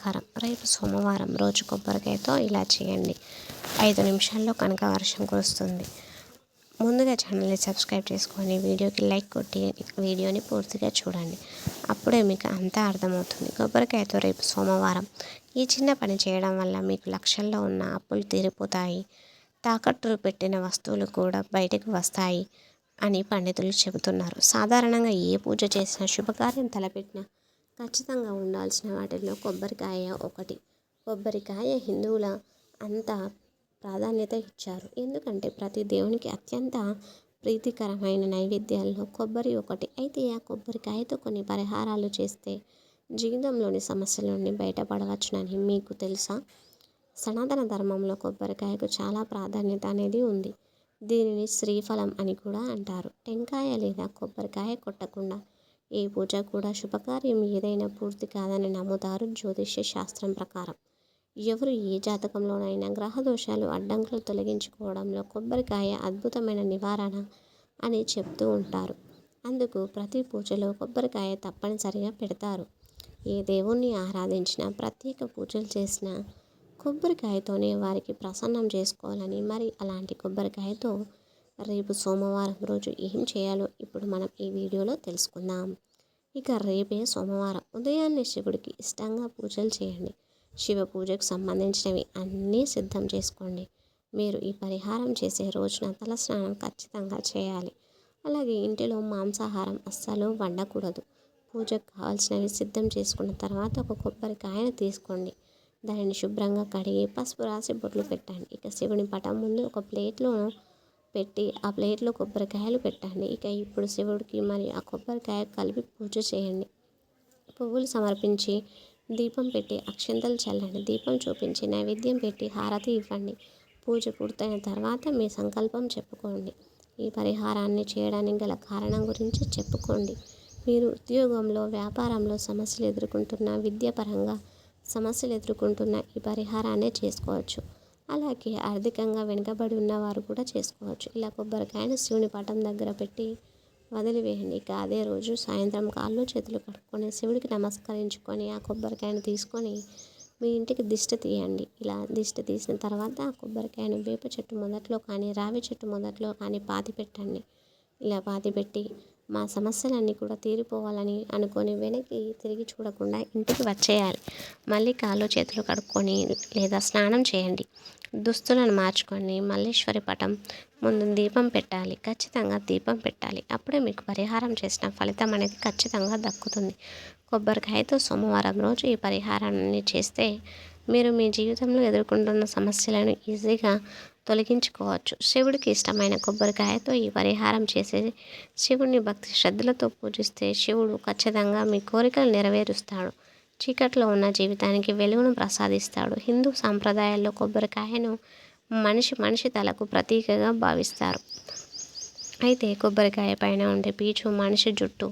నమస్కారం. రేపు సోమవారం రోజు కొబ్బరికాయతో ఇలా చేయండి. ఐదు నిమిషాల్లో కనుక వర్షం కురుస్తుంది. ముందుగా ఛానల్ని సబ్స్క్రైబ్ చేసుకొని వీడియోకి లైక్ కొట్టి వీడియోని పూర్తిగా చూడండి. అప్పుడే మీకు అంతా అర్థమవుతుంది. కొబ్బరికాయతో రేపు సోమవారం ఈ చిన్న పని చేయడం వల్ల మీకు లక్షల్లో ఉన్న అప్పులు తీరిపోతాయి. తాకట్టులు పెట్టిన వస్తువులు కూడా బయటకు వస్తాయి అని పండితులు చెబుతున్నారు. సాధారణంగా ఏ పూజ చేసినా శుభకార్యం తలపెట్టినా ఖచ్చితంగా ఉండాల్సిన వాటిల్లో కొబ్బరికాయ ఒకటి. కొబ్బరికాయ హిందువుల అంత ప్రాధాన్యత ఇచ్చారు. ఎందుకంటే ప్రతి దేవునికి అత్యంత ప్రీతికరమైన నైవేద్యాల్లో కొబ్బరి ఒకటి. అయితే ఆ కొబ్బరికాయతో కొన్ని పరిహారాలు చేస్తే జీవితంలోని సమస్యల నుండి బయటపడవచ్చునని మీకు తెలుసా? సనాతన ధర్మంలో కొబ్బరికాయకు చాలా ప్రాధాన్యత అనేది ఉంది. దీనిని శ్రీఫలం అని కూడా అంటారు. టెంకాయ లేదా కొబ్బరికాయ కొట్టకుండా ఏ పూజ కూడా శుభకార్యం ఏదైనా పూర్తి కాదని నమ్ముతారు జ్యోతిష్య శాస్త్రం ప్రకారం. ఎవరు ఏ జాతకంలోనైనా గ్రహదోషాలు అడ్డంకులు తొలగించుకోవడంలో కొబ్బరికాయ అద్భుతమైన నివారణ అని చెప్తూ ఉంటారు. అందుకు ప్రతి పూజలో కొబ్బరికాయ తప్పనిసరిగా పెడతారు. ఏ దేవుణ్ణి ఆరాధించినా ప్రత్యేక పూజలు చేసినా కొబ్బరికాయతోనే వారికి ప్రసన్నం చేసుకోవాలని మరి అలాంటి కొబ్బరికాయతో రేపు సోమవారం రోజు ఏం చేయాలో ఇప్పుడు మనం ఈ వీడియోలో తెలుసుకుందాం. ఇక రేపే సోమవారం. ఉదయాన్నే శివుడికి ఇష్టంగా పూజలు చేయండి. శివ పూజకు సంబంధించినవి అన్నీ సిద్ధం చేసుకోండి. మీరు ఈ పరిహారం చేసే రోజున తలస్నానం ఖచ్చితంగా చేయాలి. అలాగే ఇంటిలో మాంసాహారం అస్సలు వండకూడదు. పూజకు కావాల్సినవి సిద్ధం చేసుకున్న తర్వాత ఒక కొబ్బరికాయను తీసుకోండి. దానిని శుభ్రంగా కడిగి పసుపు రాసి బొట్లు పెట్టండి. ఇక శివుని పటం ముందు ఒక ప్లేట్లో పెట్టి ఆ ప్లేట్లో కొబ్బరికాయలు పెట్టండి. ఇక ఇప్పుడు శివుడికి మరి ఆ కొబ్బరికాయ కలిపి పూజ చేయండి. పువ్వులు సమర్పించి దీపం పెట్టి అక్షంతలు చల్లండి. దీపం చూపించి నైవేద్యం పెట్టి హారతి ఇవ్వండి. పూజ పూర్తయిన తర్వాత మీ సంకల్పం చెప్పుకోండి. ఈ పరిహారాన్ని చేయడానికి గల కారణం గురించి చెప్పుకోండి. మీరు ఉద్యోగంలో వ్యాపారంలో సమస్యలు ఎదుర్కొంటున్న విద్యాపరంగా సమస్యలు ఎదుర్కొంటున్న ఈ పరిహారాన్ని చేసుకోవచ్చు. అలాగే ఆర్థికంగా వెనుకబడి ఉన్నవారు కూడా చేసుకోవచ్చు. ఇలా కొబ్బరికాయను శివుని పటం దగ్గర పెట్టి వదిలివేయండి. ఇక అదే రోజు సాయంత్రం కాళ్ళు చేతులు కట్టుకొని శివుడికి నమస్కరించుకొని ఆ కొబ్బరికాయను తీసుకొని మీ ఇంటికి దిష్టి తీయండి. ఇలా దిష్టి తీసిన తర్వాత ఆ కొబ్బరికాయను వేప చెట్టు మొదట్లో కానీ రావి చెట్టు మొదట్లో కానీ పాతి పెట్టండి. ఇలా పాతి పెట్టి మా సమస్యలన్నీ కూడా తీరిపోవాలని అనుకొని వెనక్కి తిరిగి చూడకుండా ఇంటికి వచ్చేయాలి. మళ్ళీ కాళ్ళు చేతులు కడుక్కొని లేదా స్నానం చేయండి. దుస్తులను మార్చుకొని మల్లేశ్వరి పటం ముందు దీపం పెట్టాలి. ఖచ్చితంగా దీపం పెట్టాలి. అప్పుడే మీకు పరిహారం చేసిన ఫలితం అనేది ఖచ్చితంగా దక్కుతుంది. కొబ్బరికాయతో సోమవారం రోజు ఈ పరిహారాన్ని చేస్తే మీరు మీ జీవితంలో ఎదుర్కొంటున్న సమస్యలను ఈజీగా తొలగించుకోవచ్చు. శివుడికి ఇష్టమైన కొబ్బరికాయతో ఈ పరిహారం చేసే శివుడిని భక్తి శ్రద్ధలతో పూజిస్తే శివుడు ఖచ్చితంగా మీ కోరికలు నెరవేరుస్తాడు. చీకట్లో ఉన్న జీవితానికి వెలుగును ప్రసాదిస్తాడు. హిందూ సాంప్రదాయాల్లో కొబ్బరికాయను మనిషి మనిషి తలకు ప్రతీకగా భావిస్తారు. అయితే కొబ్బరికాయ పైన ఉండే పీచు మనిషి జుట్టు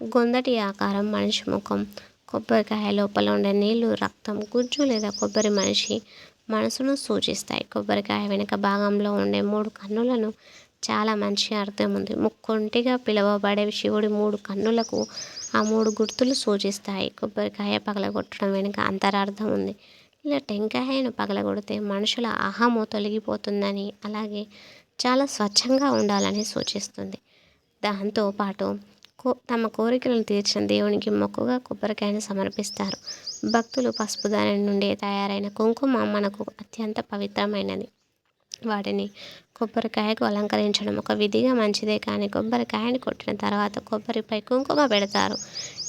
గొందటి ఆకారం మనిషి ముఖం కొబ్బరికాయ లోపల ఉండే నీళ్ళు రక్తం గుజ్జు లేదా కొబ్బరి మనిషి మనసును సూచిస్తాయి. కొబ్బరికాయ వెనుక భాగంలో ఉండే మూడు కన్నులను చాలా మంచి అర్థం ఉంది. ముక్కొంటిగా పిలువబడే శివుడి మూడు కన్నులకు ఆ మూడు గుర్తులు సూచిస్తాయి. కొబ్బరికాయ పగలగొట్టడం వెనుక అంతరార్థం ఉంది. ఇలా టెంకాయను పగలగొడితే మనుషుల అహము తొలగిపోతుందని అలాగే చాలా స్వచ్ఛంగా ఉండాలని సూచిస్తుంది. దాంతో పాటు కో తమ కోరికలను తీర్చిన దేవునికి మొక్కుగా కొబ్బరికాయను సమర్పిస్తారు. భక్తులు పసుపు దాని నుండి తయారైన కుంకుమ మనకు అత్యంత పవిత్రమైనది. వాటిని కొబ్బరికాయకు అలంకరించడం ఒక విధిగా మంచిదే కానీ కొబ్బరికాయని కొట్టిన తర్వాత కొబ్బరిపై కుంకుమ పెడతారు.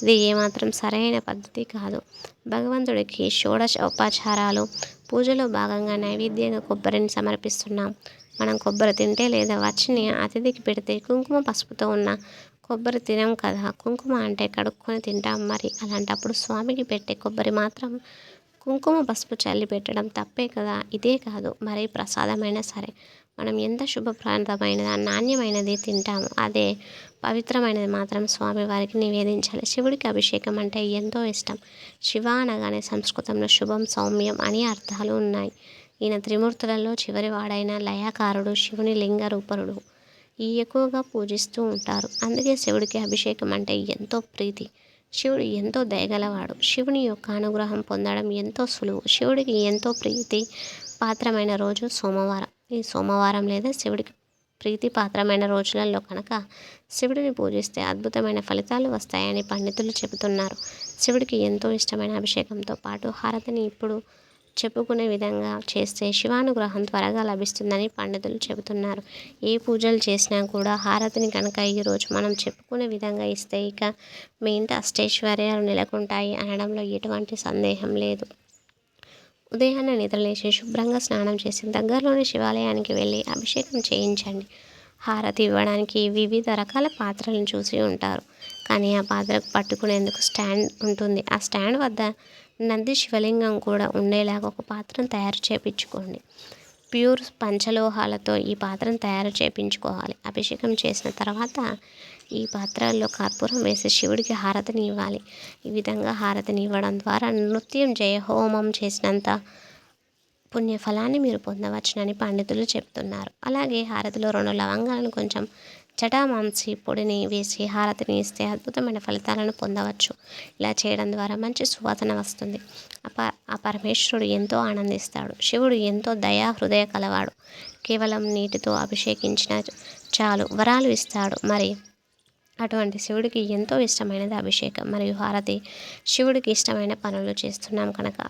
ఇది ఏమాత్రం సరైన పద్ధతి కాదు. భగవంతుడికి షోడశ ఉపచారాలు పూజలో భాగంగా నైవేద్యంగా కొబ్బరిని సమర్పిస్తున్నాం. మనం కొబ్బరి తింటే లేదా వచ్చిన అతిథికి పెడితే కుంకుమ పసుపుతో ఉన్న కొబ్బరి తినం కదా. కుంకుమ అంటే కడుక్కొని తింటాం మరి. అలాంటప్పుడు స్వామికి పెట్టే కొబ్బరి మాత్రం కుంకుమ పసుపు చల్లి పెట్టడం తప్పే కదా. ఇదే కాదు మరి ప్రసాదమైనా సరే. మనం ఎంత శుభప్రాంతమైనది నాణ్యమైనది తింటాము. అదే పవిత్రమైనది మాత్రం స్వామివారికి నివేదించాలి. శివుడికి అభిషేకం అంటే ఎంతో ఇష్టం. శివ అనగానే సంస్కృతంలో శుభం సౌమ్యం అని అర్థాలు ఉన్నాయి. ఈయన త్రిమూర్తులలో చివరివాడైన లయాకారుడు శివుని లింగ రూపరుడు ఎక్కువగా పూజిస్తూ ఉంటారు. అందుకే శివుడికి అభిషేకం అంటే ఎంతో ప్రీతి. శివుడు ఎంతో దయగలవాడు. శివుని యొక్క అనుగ్రహం పొందడం ఎంతో సులువు. శివుడికి ఎంతో ప్రీతి పాత్రమైన రోజు సోమవారం. ఈ సోమవారం లేదా శివుడికి ప్రీతి పాత్రమైన రోజులలో కనుక శివుడిని పూజిస్తే అద్భుతమైన ఫలితాలు వస్తాయని పండితులు చెబుతున్నారు. శివుడికి ఎంతో ఇష్టమైన అభిషేకంతో పాటు హారతిని ఇప్పుడు చెప్పుకునే విధంగా చేస్తే శివానుగ్రహం త్వరగా లభిస్తుందని పండితులు చెబుతున్నారు. ఏ పూజలు చేసినా కూడా హారతిని కనుక ఈరోజు మనం చెప్పుకునే విధంగా ఇస్తే ఇక మీ ఇంటి అష్టైశ్వర్యాలు నెలకొంటాయి. అనడంలో ఎటువంటి సందేహం లేదు. ఉదయాన్నే నిద్రలేచి శుభ్రంగా స్నానం చేసి దగ్గరలోని శివాలయానికి వెళ్ళి అభిషేకం చేయించండి. హారతి ఇవ్వడానికి వివిధ రకాల పాత్రలను చూసి ఉంటారు. కానీ ఆ పాత్రకు పట్టుకునేందుకు స్టాండ్ ఉంటుంది. ఆ స్టాండ్ వద్ద నంది శివలింగం కూడా ఉండేలాగా ఒక పాత్రను తయారు చేపించుకోండి. ప్యూర్ పంచలోహాలతో ఈ పాత్రను తయారు చేపించుకోవాలి. అభిషేకం చేసిన తర్వాత ఈ పాత్రల్లో కర్పూరం వేసి శివుడికి హారతిని ఇవ్వాలి. ఈ విధంగా హారతిని ఇవ్వడం ద్వారా నృత్యం జయహోమం చేసినంత పుణ్యఫలాన్ని మీరు పొందవచ్చునని పండితులు చెప్తున్నారు. అలాగే హారతిలో రెండు లవంగాలను కొంచెం చటామాంసి పొడిని వేసి హారతిని ఇస్తే అద్భుతమైన ఫలితాలను పొందవచ్చు. ఇలా చేయడం ద్వారా మంచి సువాసన వస్తుంది. అప ఆ పరమేశ్వరుడు ఎంతో ఆనందిస్తాడు. శివుడు ఎంతో దయా హృదయ కలవాడు. కేవలం నీటితో అభిషేకించిన చాలు వరాలు ఇస్తాడు. మరి అటువంటి శివుడికి ఎంతో ఇష్టమైనది అభిషేకం. మరియు హారతి శివుడికి ఇష్టమైన పనులు చేస్తున్నాం కనుక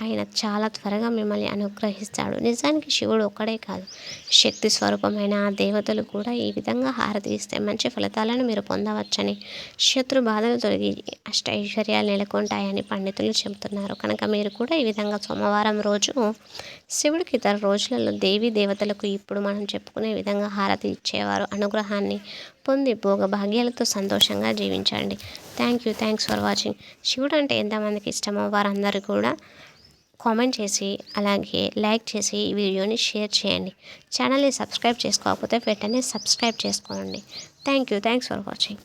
ఆయన చాలా త్వరగా మిమ్మల్ని అనుగ్రహిస్తాడు. నిజానికి శివుడు ఒక్కడే కాదు. శక్తి స్వరూపమైన ఆ దేవతలు కూడా ఈ విధంగా హారతి ఇస్తే మంచి ఫలితాలను మీరు పొందవచ్చని శత్రు బాధలు తొలగి అష్ట ఐశ్వర్యాలు నెలకొంటాయని పండితులు చెబుతున్నారు. కనుక మీరు కూడా ఈ విధంగా సోమవారం రోజు శివుడికి ఇతర రోజులలో దేవి దేవతలకు ఇప్పుడు మనం చెప్పుకునే విధంగా హారతి ఇచ్చేవారు అనుగ్రహాన్ని పొంది భోగ భాగ్యాలతో సంతోషంగా జీవించండి. Thank you. Thanks for watching. శివుడు అంటే ఎంతమందికి ఇష్టమో వారందరూ కూడా కామెంట్ చేసి అలాగే లైక్ చేసి ఈ వీడియోని షేర్ చేయండి. ఛానల్ని సబ్స్క్రైబ్ చేసుకోకపోతే వెంటనే సబ్స్క్రైబ్ చేసుకోండి. Thank you thanks for watching.